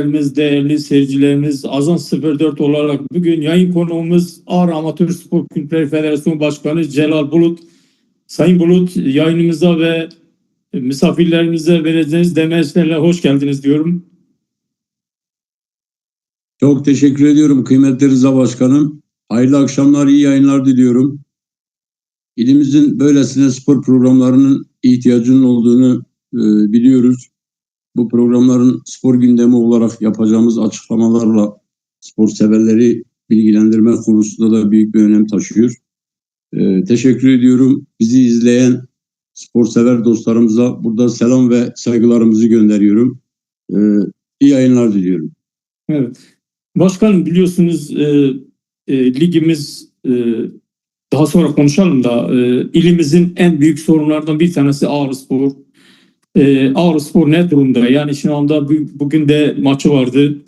Değerli seyircilerimiz Azan 04 olarak bugün yayın konuğumuz Ağır Amatör Spor Kulüpleri Federasyonu Başkanı Celal Bulut. Sayın Bulut yayınımıza ve misafirlerimize vereceğiniz demeçlerle hoş geldiniz diyorum. Çok teşekkür ediyorum kıymetli Rıza Başkanım. Hayırlı akşamlar, iyi yayınlar diliyorum. İlimizin böylesine spor programlarının ihtiyacının olduğunu e, biliyoruz. Bu programların spor gündemi olarak yapacağımız açıklamalarla spor severleri bilgilendirme konusunda da büyük bir önem taşıyor. E, teşekkür ediyorum. Bizi izleyen spor sever dostlarımıza burada selam ve saygılarımızı gönderiyorum. E, iyi yayınlar diliyorum. Evet. Başkanım biliyorsunuz e, e, ligimiz e, daha sonra konuşalım da e, ilimizin en büyük sorunlarından bir tanesi Ağrıspor. E, Ağrıspor ne durumda? Yani şu anda bu- bugün de maçı vardı.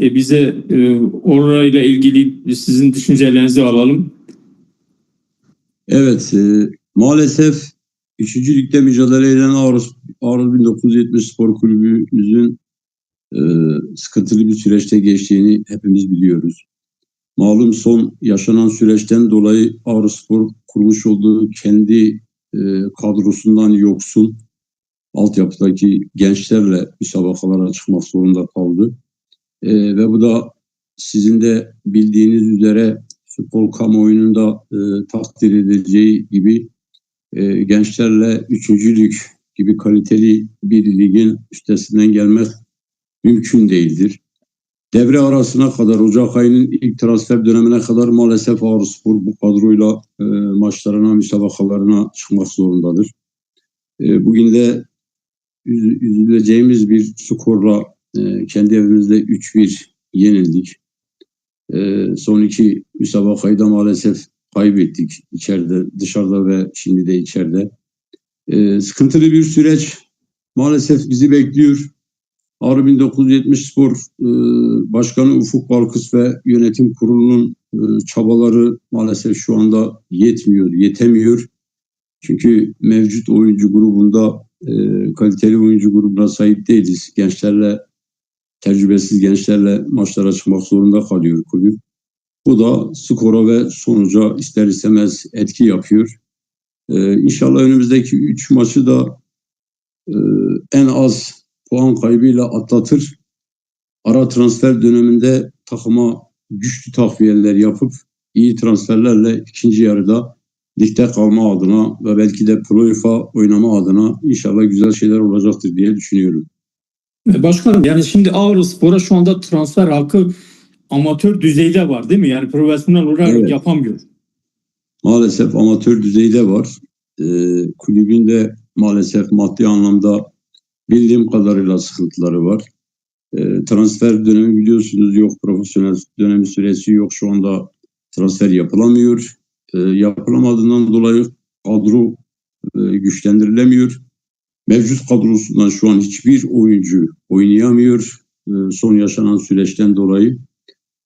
E, bize e, orayla ilgili sizin düşüncelerinizi alalım. Evet, e, maalesef 3. ligde mücadele eden Ağrı, Ağrı 1970 Spor Kulübümüzün e, sıkıntılı bir süreçte geçtiğini hepimiz biliyoruz. Malum son yaşanan süreçten dolayı Ağrı Spor kurmuş olduğu kendi e, kadrosundan yoksun altyapıdaki gençlerle müsabakalara çıkmak zorunda kaldı. E, ve bu da sizin de bildiğiniz üzere futbol kamuoyunun da e, takdir edeceği gibi e, gençlerle üçüncülük gibi kaliteli bir ligin üstesinden gelmek mümkün değildir. Devre arasına kadar, Ocak ayının ilk transfer dönemine kadar maalesef Ağrıspor bu kadroyla e, maçlarına, müsabakalarına çıkmak zorundadır. E, bugün de üzüleceğimiz bir skorla e, kendi evimizde 3-1 yenildik. E, son iki müsabakayı da maalesef kaybettik içeride, dışarıda ve şimdi de içeride. E, sıkıntılı bir süreç maalesef bizi bekliyor. Ağrı 1970 Spor e, Başkanı Ufuk Balkız ve yönetim kurulunun e, çabaları maalesef şu anda yetmiyor, yetemiyor. Çünkü mevcut oyuncu grubunda e, kaliteli oyuncu grubuna sahip değiliz. Gençlerle, tecrübesiz gençlerle maçlara çıkmak zorunda kalıyor kulüp. Bu da skora ve sonuca ister istemez etki yapıyor. E, inşallah önümüzdeki 3 maçı da e, en az puan kaybıyla atlatır. Ara transfer döneminde takıma güçlü takviyeler yapıp iyi transferlerle ikinci yarıda ligde kalma adına ve belki de playoff'a oynama adına inşallah güzel şeyler olacaktır diye düşünüyorum. E, Başkanım yani şimdi Ağrıspor'a şu anda transfer hakkı amatör düzeyde var değil mi? Yani profesyonel olarak Evet. yapamıyor. Maalesef amatör düzeyde var. Ee, kulübün de maalesef maddi anlamda bildiğim kadarıyla sıkıntıları var. Ee, transfer dönemi biliyorsunuz yok, profesyonel dönemi süresi yok. Şu anda transfer yapılamıyor. Ee, yapılamadığından dolayı kadro e, güçlendirilemiyor. Mevcut kadrosundan şu an hiçbir oyuncu oynayamıyor. Ee, son yaşanan süreçten dolayı.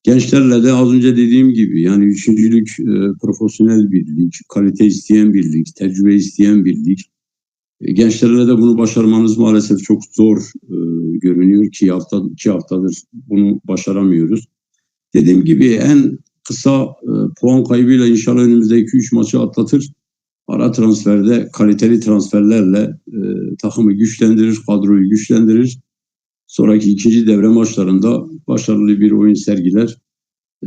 Gençlerle de az önce dediğim gibi yani üçüncülük e, profesyonel bir lig, kalite isteyen bir lig, tecrübe isteyen bir lig. E, gençlerle de bunu başarmanız maalesef çok zor e, görünüyor ki hafta iki haftadır bunu başaramıyoruz. Dediğim gibi en kısa e, puan kaybıyla inşallah önümüzdeki üç maçı atlatır. Ara transferde kaliteli transferlerle e, takımı güçlendirir, kadroyu güçlendirir. Sonraki ikinci devre maçlarında başarılı bir oyun sergiler.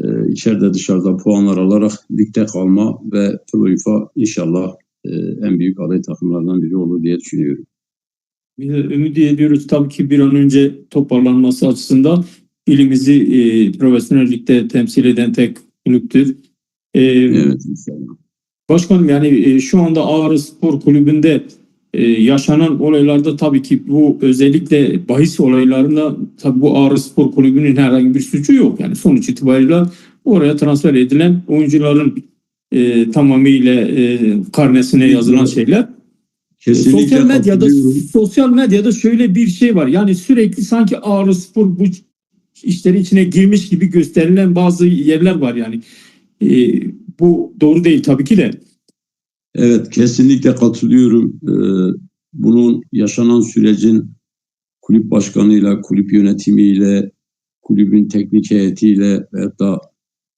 Ee, içeride dışarıda puanlar alarak ligde kalma ve playoff'a inşallah e, en büyük aday takımlardan biri olur diye düşünüyorum. Biz ümit ediyoruz tabii ki bir an önce toparlanması açısından ilimizi e, profesyonel ligde temsil eden tek kulüptür. E, Evet. Başkanım yani e, şu anda Ağrı Spor Kulübü'nde e, yaşanan olaylarda tabii ki bu özellikle bahis olaylarında tabii bu Ağrı Spor Kulübü'nün herhangi bir suçu yok. Yani sonuç itibariyle oraya transfer edilen oyuncuların e, tamamıyla e, karnesine yazılan şeyler. Kesinlikle sosyal medyada sosyal medyada şöyle bir şey var. Yani sürekli sanki Ağrı Spor bu işlerin içine girmiş gibi gösterilen bazı yerler var yani. E, bu doğru değil tabii ki de. Evet kesinlikle katılıyorum. Ee, bunun yaşanan sürecin kulüp başkanıyla, kulüp yönetimiyle, kulübün teknik heyetiyle ve hatta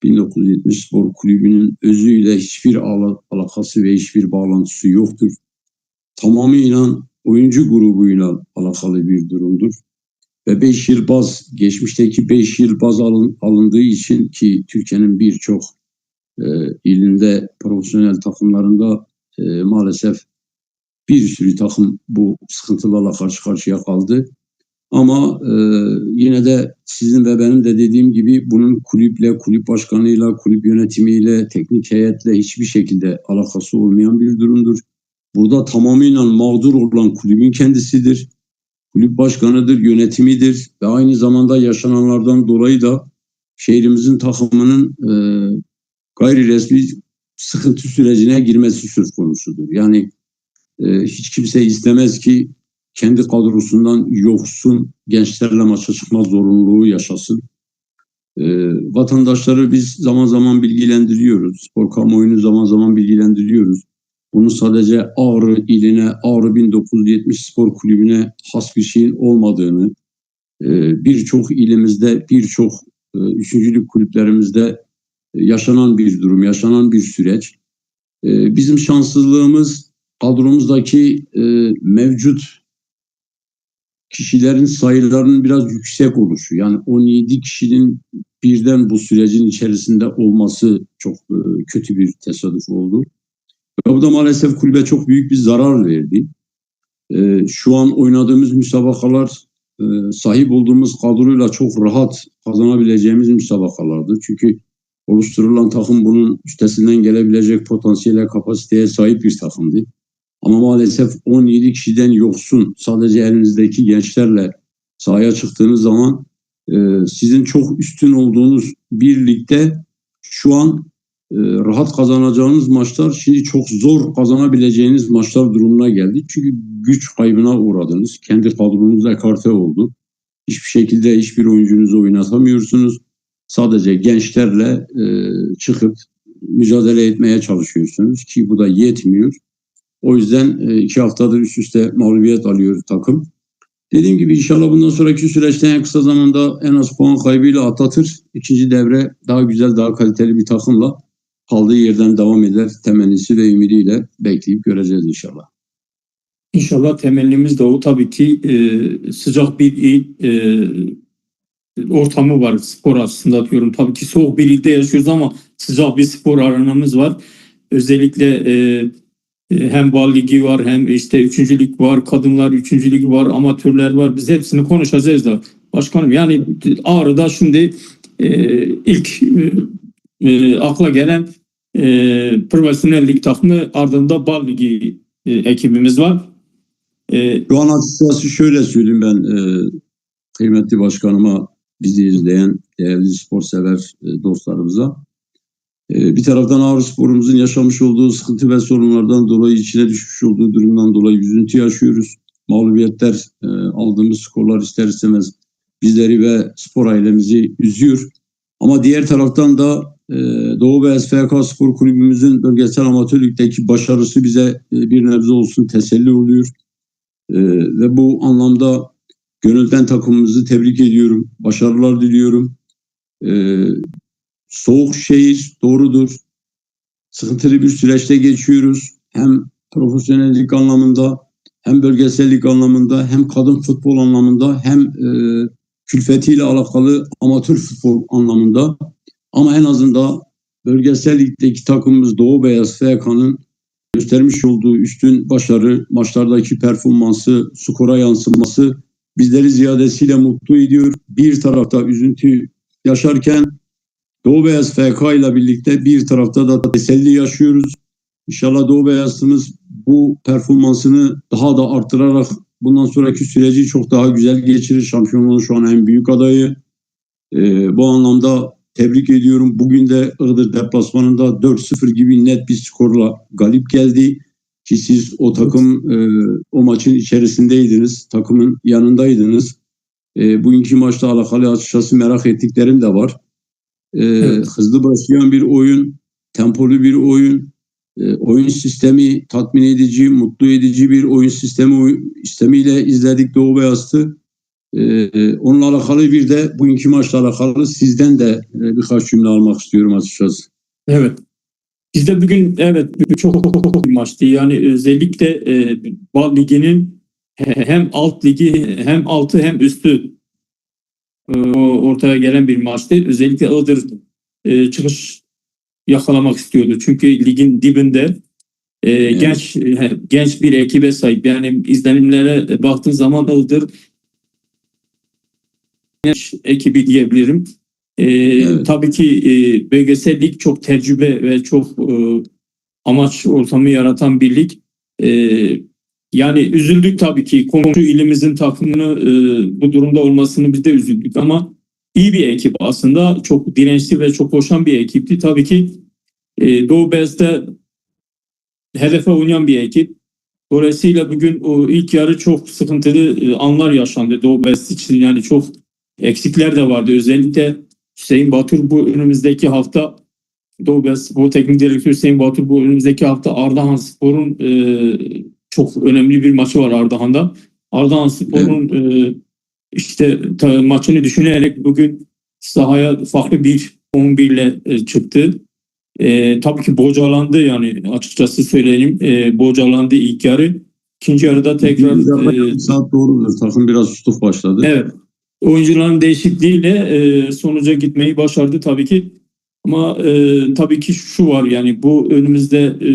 1970 Spor Kulübü'nün özüyle hiçbir ala- alakası ve hiçbir bağlantısı yoktur. Tamamıyla oyuncu grubuyla alakalı bir durumdur. Ve 5 yıl baz, geçmişteki 5 yıl baz alın, alındığı için ki Türkiye'nin birçok e, ilinde profesyonel takımlarında e, maalesef bir sürü takım bu sıkıntılarla karşı karşıya kaldı. Ama e, yine de sizin ve benim de dediğim gibi bunun kulüple, kulüp başkanıyla, kulüp yönetimiyle, teknik heyetle hiçbir şekilde alakası olmayan bir durumdur. Burada tamamıyla mağdur olan kulübün kendisidir. Kulüp başkanıdır, yönetimidir ve aynı zamanda yaşananlardan dolayı da şehrimizin takımının e, gayri resmi sıkıntı sürecine girmesi söz konusudur. Yani e, hiç kimse istemez ki kendi kadrosundan yoksun gençlerle maça çıkma zorunluluğu yaşasın. E, vatandaşları biz zaman zaman bilgilendiriyoruz. Spor kamuoyunu zaman zaman bilgilendiriyoruz. Bunu sadece Ağrı iline, Ağrı 1970 Spor Kulübü'ne has bir şeyin olmadığını, e, birçok ilimizde, birçok e, üçüncülük kulüplerimizde e, yaşanan bir durum, yaşanan bir süreç. Bizim şanssızlığımız kadromuzdaki mevcut kişilerin sayılarının biraz yüksek oluşu. Yani 17 kişinin birden bu sürecin içerisinde olması çok kötü bir tesadüf oldu. Bu da maalesef kulübe çok büyük bir zarar verdi. E, Şu an oynadığımız müsabakalar e, sahip olduğumuz kadroyla çok rahat kazanabileceğimiz müsabakalardı. Çünkü oluşturulan takım bunun üstesinden gelebilecek potansiyele, kapasiteye sahip bir takımdı. Ama maalesef 17 kişiden yoksun sadece elinizdeki gençlerle sahaya çıktığınız zaman e, sizin çok üstün olduğunuz bir ligde şu an rahat kazanacağınız maçlar şimdi çok zor kazanabileceğiniz maçlar durumuna geldi. Çünkü güç kaybına uğradınız. Kendi kadronuz ekarte oldu. Hiçbir şekilde hiçbir oyuncunuzu oynatamıyorsunuz. Sadece gençlerle e, çıkıp mücadele etmeye çalışıyorsunuz ki bu da yetmiyor. O yüzden e, iki haftadır üst üste mağlubiyet alıyor takım. Dediğim gibi inşallah bundan sonraki süreçte en kısa zamanda en az puan kaybıyla atlatır. İkinci devre daha güzel, daha kaliteli bir takımla kaldığı yerden devam eder. Temennisi ve ümidiyle bekleyip göreceğiz inşallah. İnşallah temennimiz de o. Tabii ki e, sıcak bir e, ortamı var spor aslında diyorum. Tabii ki soğuk bir ilde yaşıyoruz ama sıcak bir spor aranamız var. Özellikle e, e, hem bal ligi var hem işte üçüncülük var, kadınlar üçüncülük var, amatörler var. Biz hepsini konuşacağız da. Başkanım yani Ağrı'da şimdi e, ilk e, e, akla gelen e, profesyonel lig takımı ardında bal ligi e, ekibimiz var. E, Şu an açıkçası şöyle söyleyeyim ben e, kıymetli başkanıma, bizi izleyen değerli spor sever e, dostlarımıza. E, bir taraftan Ağrı Spor'umuzun yaşamış olduğu sıkıntı ve sorunlardan dolayı içine düşmüş olduğu durumdan dolayı üzüntü yaşıyoruz. Mağlubiyetler, e, aldığımız skorlar ister istemez bizleri ve spor ailemizi üzüyor. Ama diğer taraftan da Doğu ve SFK Spor Kulübümüzün bölgesel amatör ligdeki başarısı bize e, bir nebze olsun teselli oluyor. E, ve bu anlamda gönülden takımımızı tebrik ediyorum. Başarılar diliyorum. E, soğuk şehir doğrudur. Sıkıntılı bir süreçte geçiyoruz. Hem profesyonellik anlamında hem bölgesellik anlamında hem kadın futbol anlamında hem e, külfetiyle alakalı amatör futbol anlamında. Ama en azından bölgesel ligdeki takımımız Doğu Beyaz FK'nın göstermiş olduğu üstün başarı, maçlardaki performansı, skora yansıması bizleri ziyadesiyle mutlu ediyor. Bir tarafta üzüntü yaşarken Doğu Beyaz FK ile birlikte bir tarafta da teselli yaşıyoruz. İnşallah Doğu Beyazımız bu performansını daha da arttırarak bundan sonraki süreci çok daha güzel geçirir. Şampiyonluğun şu an en büyük adayı. Ee, bu anlamda tebrik ediyorum. Bugün de Iğdır deplasmanında 4-0 gibi net bir skorla galip geldi. Ki siz o takım e, o maçın içerisindeydiniz. Takımın yanındaydınız. E, bugünkü maçla alakalı açıkçası merak ettiklerim de var. E, Evet. Hızlı başlayan bir oyun, tempolu bir oyun, e, oyun sistemi tatmin edici, mutlu edici bir oyun sistemi sistemiyle izledik Doğu Beyaz'ı. Ee, onunla alakalı bir de bugünkü maçla alakalı sizden de e, birkaç cümle almak istiyorum açıkçası. Evet. Bizde bugün evet çok bir maçtı. Yani özellikle e, Bal Ligi'nin hem alt ligi hem altı hem üstü e, ortaya gelen bir maçtı. Özellikle Iğdır e, çıkış yakalamak istiyordu. Çünkü ligin dibinde e, Evet. genç e, genç bir ekibe sahip. Yani izlenimlere baktığın zaman Iğdır ekibi diyebilirim. E, Evet. Tabii ki e, BGS Lig çok tecrübe ve çok e, amaç ortamı yaratan bir lig. E, yani üzüldük tabii ki komşu ilimizin takımını e, bu durumda olmasını biz de üzüldük ama iyi bir ekip aslında. Çok dirençli ve çok koşan bir ekipti. Tabii ki e, Doğu Beyaz'da hedefe oynayan bir ekip. Dolayısıyla bugün o ilk yarı çok sıkıntılı e, anlar yaşandı Doğu Beyaz için. Yani çok eksikler de vardı. Özellikle Hüseyin Batur bu önümüzdeki hafta Doğu Beyaz Spor Teknik Direktörü Hüseyin Batur bu önümüzdeki hafta Ardahan Spor'un e, çok önemli bir maçı var Ardahan'da. Ardahan Spor'un e, işte ta- maçını düşünerek bugün sahaya farklı bir 11 ile e, çıktı. E, tabii ki bocalandı yani açıkçası söyleyeyim. E, bocalandı ilk yarı. İkinci yarıda tekrar e, saat doğrudur. Takım biraz tutuk başladı. Evet. Oyuncuların değişikliğiyle e, sonuca gitmeyi başardı tabii ki. Ama e, tabii ki şu var yani bu önümüzde e,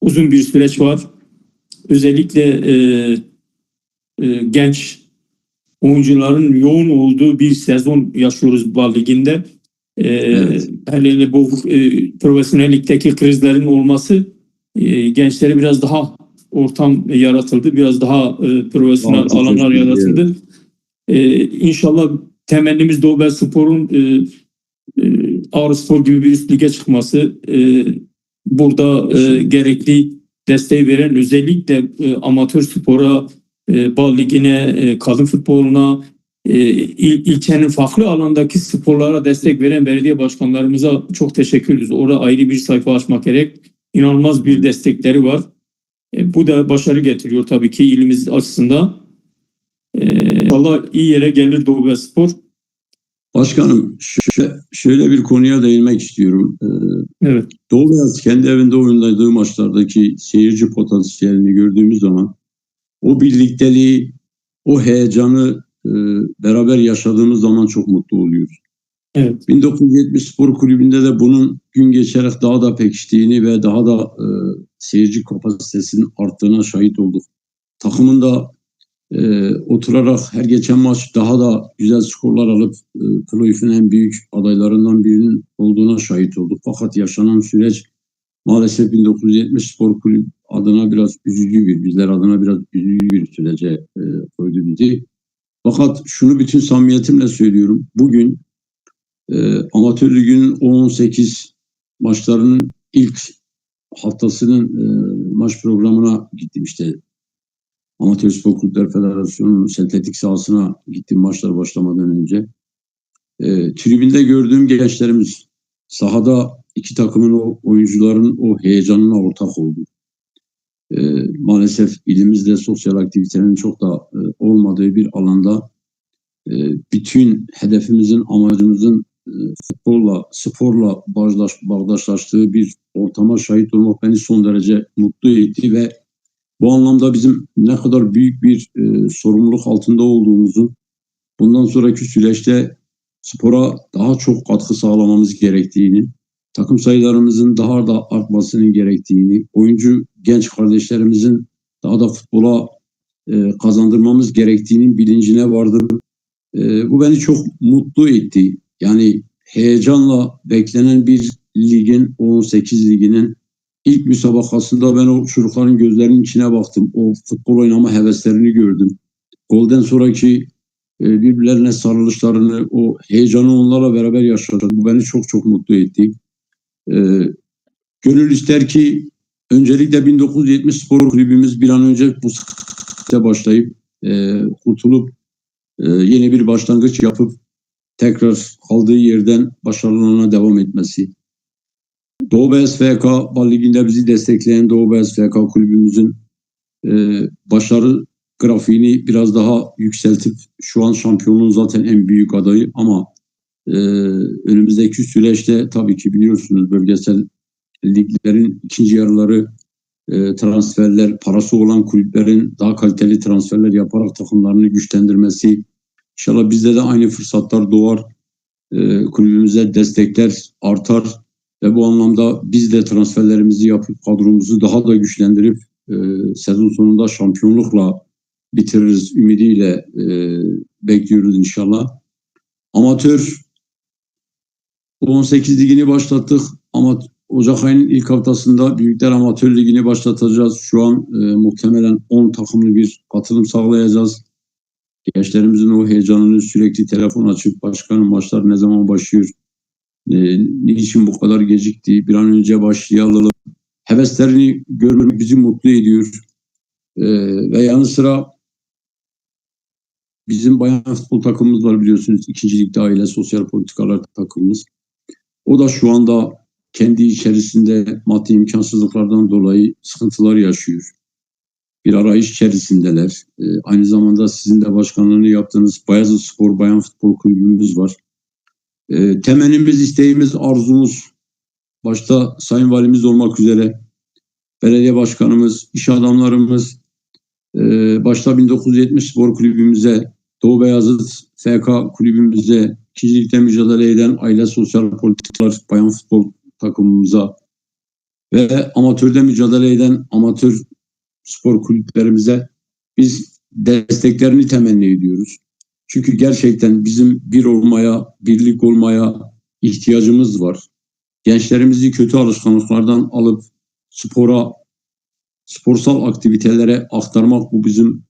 uzun bir süreç var. Özellikle e, e, genç oyuncuların yoğun olduğu bir sezon yaşıyoruz Bal Ligi'nde. E, Evet. hele hele bu e, profesyonel ligdeki krizlerin olması e, gençlere biraz daha ortam yaratıldı. Biraz daha e, profesyonel çok alanlar yaratıldı. Ee, inşallah temennimiz Doğu Beyaz Spor'un e, e, Ağrı Spor gibi bir üst lige çıkması. E, burada e, gerekli desteği veren özellikle e, amatör spora, e, bal ligine, e, kadın futboluna, e, il, ilçenin farklı alandaki sporlara destek veren belediye başkanlarımıza çok teşekkür ediyoruz. Orada ayrı bir sayfa açmak gerek. İnanılmaz bir destekleri var. E, bu da başarı getiriyor tabii ki ilimiz açısından. Ee, Valla iyi yere gelir Doğu Spor. Başkanım şöyle, şöyle bir konuya değinmek istiyorum. Ee, Evet. Doğu Beyaz kendi evinde oynadığı maçlardaki seyirci potansiyelini gördüğümüz zaman o birlikteliği, o heyecanı e, beraber yaşadığımız zaman çok mutlu oluyoruz. Evet. 1970 Spor Kulübü'nde de bunun gün geçerek daha da pekiştiğini ve daha da e, seyirci kapasitesinin arttığına şahit olduk. Takımın da e, oturarak her geçen maç daha da güzel skorlar alıp e, playoff'un en büyük adaylarından birinin olduğuna şahit olduk. Fakat yaşanan süreç maalesef 1970 Spor Kulübü adına biraz üzücü bir, bizler adına biraz üzücü bir sürece e, koydu bizi. Fakat şunu bütün samimiyetimle söylüyorum. Bugün e, Amatör Ligi'nin 18 maçlarının ilk haftasının e, maç programına gittim işte. Amatör Spor Kulüpler Federasyonu'nun sentetik sahasına gittim maçlar başlamadan önce. E, tribünde gördüğüm gençlerimiz sahada iki takımın o oyuncuların o heyecanına ortak oldu. E, maalesef ilimizde sosyal aktivitenin çok da e, olmadığı bir alanda e, bütün hedefimizin, amacımızın e, futbolla, sporla bağdaş, bağdaşlaştığı bir ortama şahit olmak beni son derece mutlu etti ve bu anlamda bizim ne kadar büyük bir e, sorumluluk altında olduğumuzu bundan sonraki süreçte spora daha çok katkı sağlamamız gerektiğini, takım sayılarımızın daha da artmasının gerektiğini, oyuncu genç kardeşlerimizin daha da futbola e, kazandırmamız gerektiğinin bilincine vardım. E, bu beni çok mutlu etti. Yani heyecanla beklenen bir ligin, 18 liginin ilk müsabakasında ben o çocukların gözlerinin içine baktım. O futbol oynama heveslerini gördüm. Golden sonraki e, birbirlerine sarılışlarını, o heyecanı onlarla beraber yaşadım. Bu beni çok çok mutlu etti. E, gönül ister ki öncelikle 1970 Spor Kulübümüz bir an önce bu sıkıntıya başlayıp e, kurtulup yeni bir başlangıç yapıp tekrar kaldığı yerden başarılarına devam etmesi. Doğu Beyaz FK Ligi'nde bizi destekleyen Doğu Beyaz FK kulübümüzün e, başarı grafiğini biraz daha yükseltip şu an şampiyonluğun zaten en büyük adayı ama e, önümüzdeki süreçte tabii ki biliyorsunuz bölgesel liglerin ikinci yarıları e, transferler, parası olan kulüplerin daha kaliteli transferler yaparak takımlarını güçlendirmesi. İnşallah bizde de aynı fırsatlar doğar. E, kulübümüze destekler artar ve bu anlamda biz de transferlerimizi yapıp kadromuzu daha da güçlendirip e, sezon sonunda şampiyonlukla bitiririz ümidiyle e, bekliyoruz inşallah. Amatör 18 ligini başlattık ama Ocak ayının ilk haftasında Büyükler Amatör Ligi'ni başlatacağız. Şu an e, muhtemelen 10 takımlı bir katılım sağlayacağız. Gençlerimizin o heyecanını sürekli telefon açıp başkanım maçlar ne zaman başlıyor? E, niçin bu kadar gecikti? Bir an önce başlayalım. Heveslerini görmek bizi mutlu ediyor. E, ve yanı sıra bizim bayan futbol takımımız var biliyorsunuz. İkinci ligde aile sosyal politikalar takımımız. O da şu anda kendi içerisinde maddi imkansızlıklardan dolayı sıkıntılar yaşıyor. Bir arayış içerisindeler. Ee, aynı zamanda sizin de başkanlığını yaptığınız Bayazıt Spor Bayan Futbol Kulübümüz var. Ee, temennimiz, isteğimiz, arzumuz başta Sayın Valimiz olmak üzere belediye başkanımız, iş adamlarımız, e, başta 1970 Spor Kulübümüze, Doğu Beyazıt FK Kulübümüze, ikincilikte mücadele eden aile sosyal politikalar bayan futbol takımımıza ve amatörde mücadele eden amatör spor kulüplerimize biz desteklerini temenni ediyoruz. Çünkü gerçekten bizim bir olmaya, birlik olmaya ihtiyacımız var. Gençlerimizi kötü alışkanlıklardan alıp spora, sporsal aktivitelere aktarmak bu bizim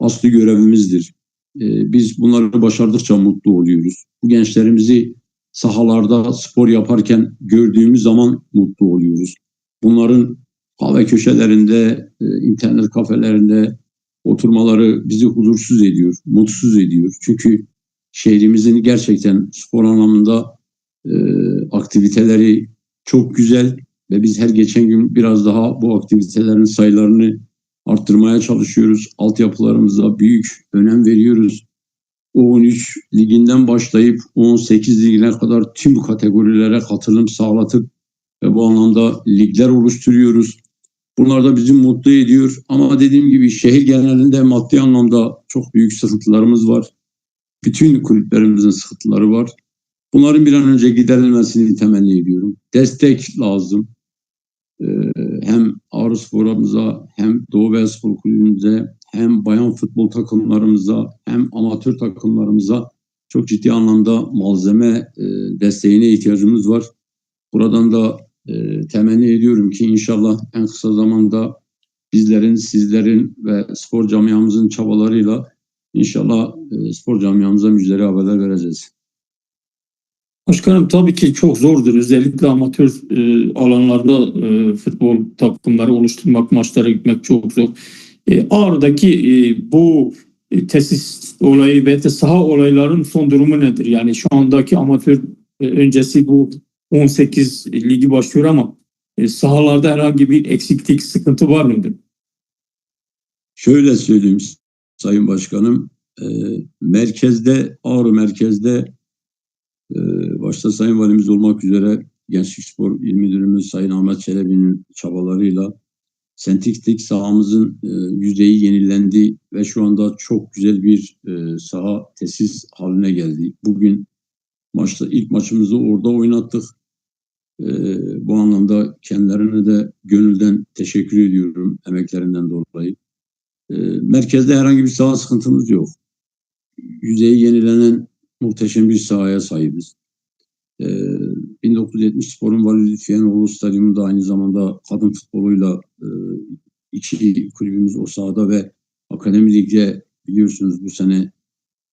asli görevimizdir. Ee, biz bunları başardıkça mutlu oluyoruz. Bu gençlerimizi sahalarda spor yaparken gördüğümüz zaman mutlu oluyoruz. Bunların kahve köşelerinde, e, internet kafelerinde oturmaları bizi huzursuz ediyor, mutsuz ediyor. Çünkü şehrimizin gerçekten spor anlamında e, aktiviteleri çok güzel ve biz her geçen gün biraz daha bu aktivitelerin sayılarını arttırmaya çalışıyoruz. Altyapılarımıza büyük önem veriyoruz. U13 liginden başlayıp U18 ligine kadar tüm kategorilere katılım sağlatıp ve bu anlamda ligler oluşturuyoruz. Bunlar da bizi mutlu ediyor. Ama dediğim gibi şehir genelinde maddi anlamda çok büyük sıkıntılarımız var. Bütün kulüplerimizin sıkıntıları var. Bunların bir an önce giderilmesini temenni ediyorum. Destek lazım. Ee, hem Ağrı Spor'umuza hem Doğu Beyazspor Kulübümüze hem bayan futbol takımlarımıza hem amatör takımlarımıza çok ciddi anlamda malzeme e, desteğine ihtiyacımız var. Buradan da e, temenni ediyorum ki inşallah en kısa zamanda bizlerin, sizlerin ve spor camiamızın çabalarıyla inşallah e, spor camiamıza müjdeli haberler vereceğiz. Başkanım tabii ki çok zordur. Özellikle amatör e, alanlarda e, futbol takımları oluşturmak, maçlara gitmek çok zor. E, Ağrı'daki e, bu e, tesis olayı ve de saha olayların son durumu nedir? Yani şu andaki amatör e, öncesi bu 18 ligi başlıyor ama e, sahalarda herhangi bir eksiklik, sıkıntı var mıdır? Şöyle söyleyeyim Sayın Başkanım, e, merkezde, Ağrı merkezde e, başta Sayın Valimiz olmak üzere Gençlik Spor İl Müdürümüz Sayın Ahmet Çelebi'nin çabalarıyla sentiklik sahamızın yüzeyi yenilendi ve şu anda çok güzel bir saha tesis haline geldi. Bugün maçta ilk maçımızı orada oynattık. E, bu anlamda kendilerine de gönülden teşekkür ediyorum emeklerinden dolayı. E, merkezde herhangi bir saha sıkıntımız yok. Yüzeyi yenilenen muhteşem bir sahaya sahibiz. E, 1970 Spor'un Valide Fiyenoğlu Stadyumunda aynı zamanda kadın futboluyla e, iki kulübümüz o sahada ve Akademi Lig'e biliyorsunuz bu sene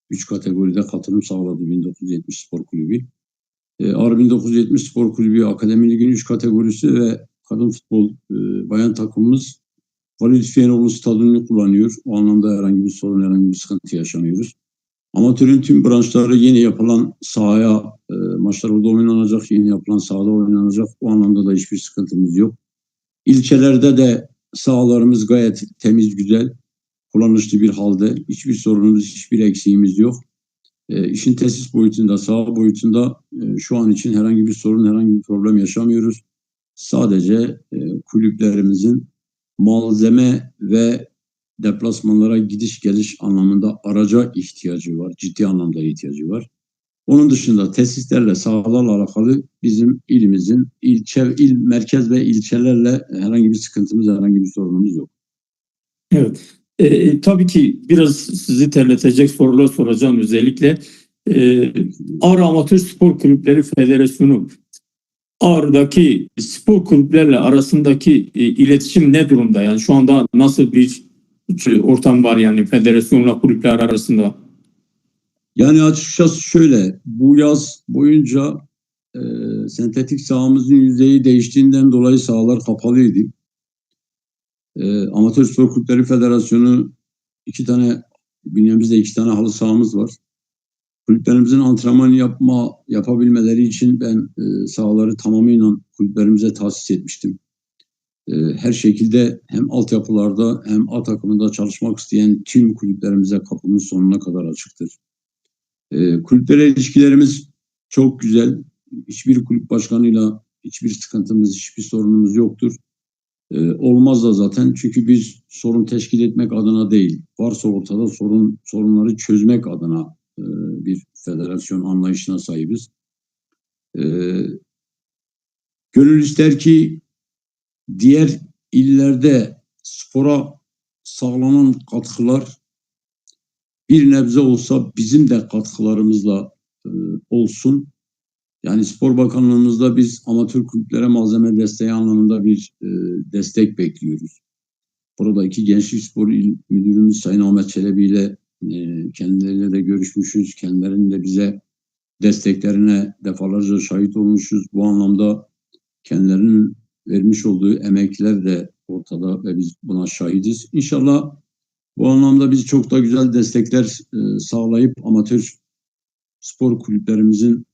3 kategoride katılım sağladı 1970 Spor Kulübü. E, Ağrı 1970 Spor Kulübü Akademi Lig'in 3 kategorisi ve kadın futbol e, bayan takımımız Valide Fiyenoğlu Stadyumunu kullanıyor. O anlamda herhangi bir sorun, herhangi bir sıkıntı yaşamıyoruz. Amatörün tüm branşları yeni yapılan sahaya, e, maçlar orada oynanacak, yeni yapılan sahada oynanacak. O anlamda da hiçbir sıkıntımız yok. İlçelerde de sahalarımız gayet temiz, güzel. kullanışlı bir halde. Hiçbir sorunumuz, hiçbir eksiğimiz yok. E, işin tesis boyutunda, saha boyutunda e, şu an için herhangi bir sorun, herhangi bir problem yaşamıyoruz. Sadece e, kulüplerimizin malzeme ve deplasmanlara gidiş geliş anlamında araca ihtiyacı var. Ciddi anlamda ihtiyacı var. Onun dışında tesislerle, sahalarla alakalı bizim ilimizin ilçe, il, merkez ve ilçelerle herhangi bir sıkıntımız, herhangi bir sorunumuz yok. Evet. E, tabii ki biraz sizi terletecek sorular soracağım özellikle. E, Ağrı Amatör Spor Kulüpleri Federasyonu Ağrı'daki spor kulüplerle arasındaki e, iletişim ne durumda? Yani şu anda nasıl bir şey, ortam var yani federasyonla kulüpler arasında? Yani açıkçası şöyle, bu yaz boyunca e, sentetik sahamızın yüzeyi değiştiğinden dolayı sahalar kapalıydı. E, Amatör Spor Kulüpleri Federasyonu iki tane, bünyemizde iki tane halı sahamız var. Kulüplerimizin antrenman yapma yapabilmeleri için ben e, sahaları tamamıyla kulüplerimize tahsis etmiştim. E, her şekilde hem altyapılarda hem A takımında çalışmak isteyen tüm kulüplerimize kapımız sonuna kadar açıktır. E, kulüplere ilişkilerimiz çok güzel. Hiçbir kulüp başkanıyla hiçbir sıkıntımız, hiçbir sorunumuz yoktur. E, olmaz da zaten çünkü biz sorun teşkil etmek adına değil, varsa ortada sorun sorunları çözmek adına e, bir federasyon anlayışına sahibiz. E, gönül ister ki diğer illerde spora sağlanan katkılar bir nebze olsa bizim de katkılarımızla e, olsun. Yani Spor Bakanlığımızda biz amatör kulüplere malzeme desteği anlamında bir e, destek bekliyoruz. Burada iki Gençlik Spor İl Müdürümüz Sayın Ahmet Çelebi ile e, kendileriyle de görüşmüşüz. Kendilerinin de bize desteklerine defalarca şahit olmuşuz. Bu anlamda kendilerinin vermiş olduğu emekler de ortada ve biz buna şahidiz. İnşallah bu anlamda biz çok da güzel destekler e, sağlayıp amatör spor kulüplerimizin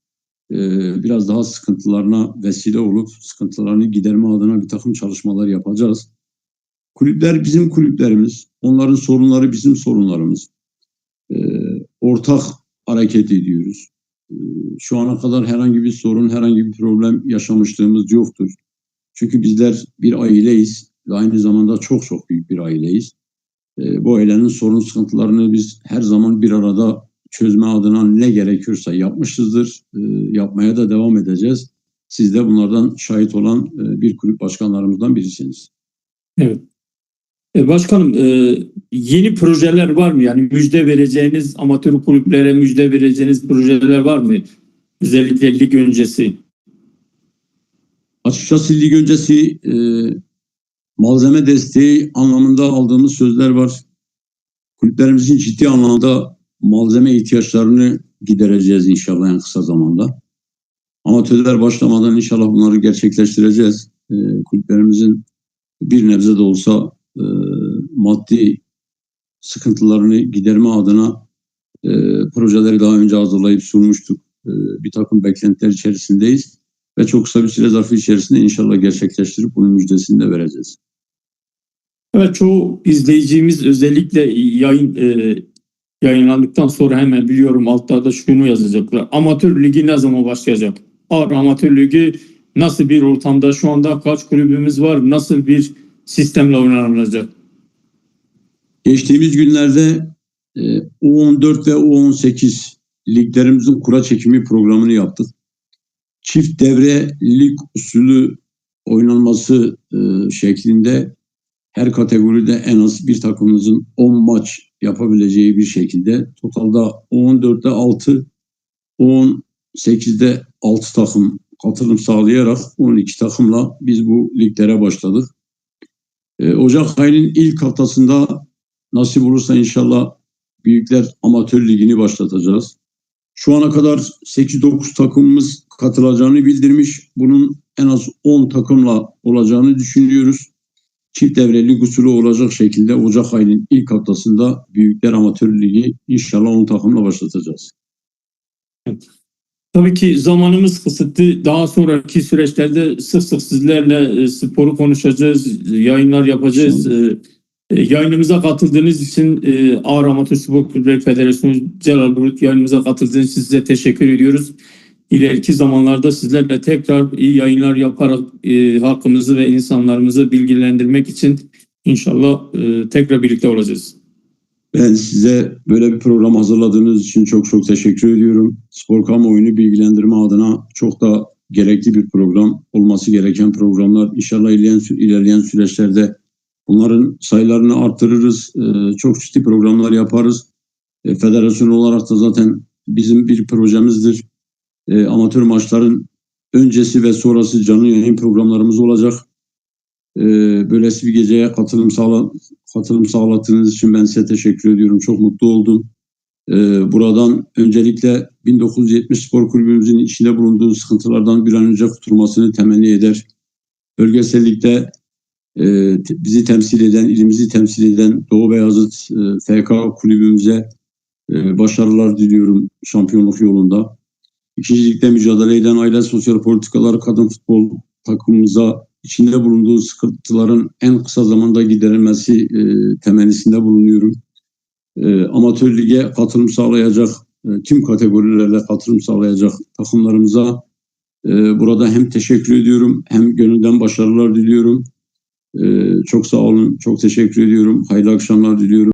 e, biraz daha sıkıntılarına vesile olup sıkıntılarını giderme adına bir takım çalışmalar yapacağız. Kulüpler bizim kulüplerimiz, onların sorunları bizim sorunlarımız. E, ortak hareket ediyoruz. E, şu ana kadar herhangi bir sorun, herhangi bir problem yaşamışlığımız yoktur. Çünkü bizler bir aileyiz ve aynı zamanda çok çok büyük bir aileyiz. Bu ailenin sorun sıkıntılarını biz her zaman bir arada çözme adına ne gerekiyorsa yapmışızdır. E, yapmaya da devam edeceğiz. Siz de bunlardan şahit olan e, bir kulüp başkanlarımızdan birisiniz. Evet. E, Başkanım e, yeni projeler var mı? Yani müjde vereceğiniz amatör kulüplere müjde vereceğiniz projeler var mı? Özellikle lig öncesi. Açıkçası lig öncesi e, malzeme desteği anlamında aldığımız sözler var. Kulüplerimizin ciddi anlamda malzeme ihtiyaçlarını gidereceğiz inşallah en kısa zamanda. Amatörler başlamadan inşallah bunları gerçekleştireceğiz. E, kulüplerimizin bir nebze de olsa e, maddi sıkıntılarını giderme adına e, projeleri daha önce hazırlayıp sunmuştuk. E, bir takım beklentiler içerisindeyiz ve çok kısa bir süre zarfı içerisinde inşallah gerçekleştirip bunun müjdesini de vereceğiz. Evet çoğu izleyicimiz özellikle yayın e, yayınlandıktan sonra hemen biliyorum altta da şunu yazacaklar. Amatör ligi ne zaman başlayacak? Ağrı Amatör Ligi nasıl bir ortamda şu anda kaç kulübümüz var? Nasıl bir sistemle oynanacak? Geçtiğimiz günlerde e, U14 ve U18 liglerimizin kura çekimi programını yaptık. Çift devre lig usulü oynanması e, şeklinde her kategoride en az bir takımımızın 10 maç yapabileceği bir şekilde totalda 14'te 6, 18'de 6 takım katılım sağlayarak 12 takımla biz bu liglere başladık. E, Ocak ayının ilk haftasında nasip olursa inşallah Büyükler Amatör Ligi'ni başlatacağız. Şu ana kadar 8-9 takımımız katılacağını bildirmiş. Bunun en az 10 takımla olacağını düşünüyoruz. Çift devreli usulü olacak şekilde Ocak ayının ilk haftasında Büyükler Amatör Ligi inşallah 10 takımla başlatacağız. Tabii ki zamanımız kısıtlı. Daha sonraki süreçlerde sık sık sizlerle e, sporu konuşacağız, yayınlar yapacağız. E, E, yayınımıza katıldığınız için e, Ağrı Amatör Spor Kulüpleri Federasyonu Celal Bulut yayınımıza katıldığınız için size teşekkür ediyoruz. İleriki zamanlarda sizlerle tekrar iyi yayınlar yaparak e, halkımızı ve insanlarımızı bilgilendirmek için inşallah e, tekrar birlikte olacağız. Ben size böyle bir program hazırladığınız için çok çok teşekkür ediyorum. Spor kamuoyunu bilgilendirme adına çok da gerekli bir program, olması gereken programlar. İnşallah ilerleyen, ilerleyen süreçlerde bunların sayılarını artırırız. Ee, çok ciddi programlar yaparız. E, federasyon olarak da zaten bizim bir projemizdir. E, amatör maçların öncesi ve sonrası canlı yayın programlarımız olacak. E, böylesi bir geceye katılım sağla, katılım sağladığınız için ben size teşekkür ediyorum. Çok mutlu oldum. Ee, buradan öncelikle 1970 Spor Kulübümüzün içinde bulunduğu sıkıntılardan bir an önce kurtulmasını temenni eder. Bölgesellikte e, bizi temsil eden, ilimizi temsil eden Doğu Beyazıt e, FK kulübümüze e, başarılar diliyorum şampiyonluk yolunda. İkincilikte mücadele eden Aile Sosyal Politikalar Kadın Futbol takımımıza içinde bulunduğu sıkıntıların en kısa zamanda giderilmesi e, temennisinde bulunuyorum. E, amatör lige katılım sağlayacak, e, tüm kategorilerle katılım sağlayacak takımlarımıza e, burada hem teşekkür ediyorum hem gönülden başarılar diliyorum. E, çok sağ olun, çok teşekkür ediyorum. Hayırlı akşamlar diliyorum.